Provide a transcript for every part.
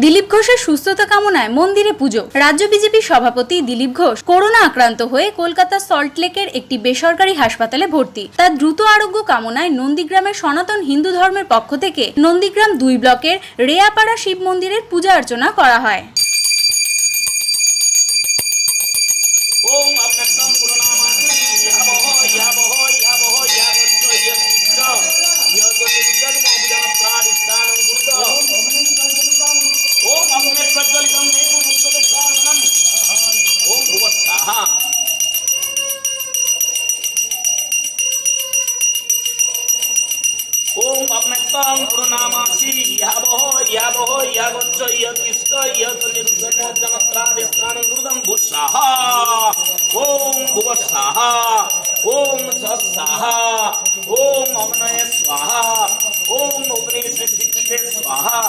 দিলীপ ঘোষের সুস্থতা কামনায় মন্দিরে পুজো। রাজ্য বিজেপি সভাপতি দিলীপ ঘোষ করোনা আক্রান্ত হয়ে কলকাতা সল্টলেকের একটি বেসরকারি হাসপাতালে ভর্তি। তার দ্রুত আরোগ্য কামনায় নন্দীগ্রামের সনাতন হিন্দু ধর্মের পক্ষ থেকে নন্দীগ্রাম দুই ব্লকের রেয়াপাড়া শিব মন্দিরের পূজা অর্চনা করা হয়। ওম অগ্নস্তম পুরনামাসি ইয়াবহ ইয়াবহ ইয়াবচ্চ ইয়তিষ্ঠ ইয়তনির্জন্ম বুজনপ্রাদিস্থানং গুরুদম ভুৎসাহা ওম ভুবৎসাহা ওম স্বস্সাহা ওম অগ্নয়ে স্বাহা ওম অগ্নে সৃষ্টিকৃতে স্বাহা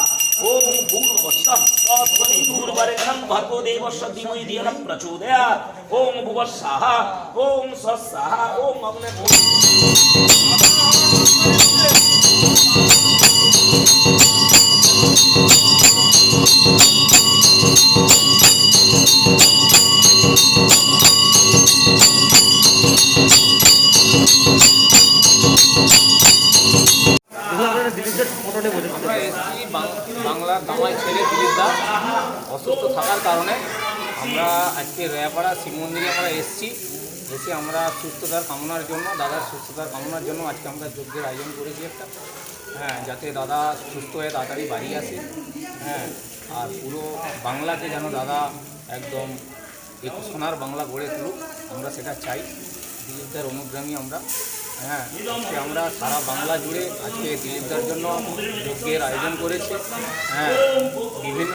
ওম ভূর্ভস্বঃ তৎপরি ভূর্বরেণ্যং ভর্গো দেবস্য ধীমহি ধিয়ঃ ন প্রচোদয়াৎ ওম ভুবৎসাহা ওম স্বস্সাহা ওম অগ্নে ভূ- বাংলা কামাই ছেড়ে দিলীপ দাস অসুস্থ থাকার কারণে আমরা আজকে রেয়াপাড়া, শিব মন্দিরে আমরা এসেছি। এসে আমরা সুস্থতার কামনার জন্য, দাদার সুস্থতার কামনার জন্য আজকে আমরা যজ্ঞের আয়োজন করেছি একটা। হ্যাঁ যাতে দাদা সুস্থ হয়ে তাড়াতাড়ি বাড়ি আসে। হ্যাঁ আর পুরো বাংলাকে যেন দাদা একদম এক সোনার বাংলা গড়ে তুলুক, আমরা সেটা চাই। দিলীপদার অনুগ্রামী আমরা। হ্যাঁ আজকে আমরা সারা বাংলা জুড়ে আজকে দিলীপদার জন্য যজ্ঞের আয়োজন করেছি। হ্যাঁ বিভিন্ন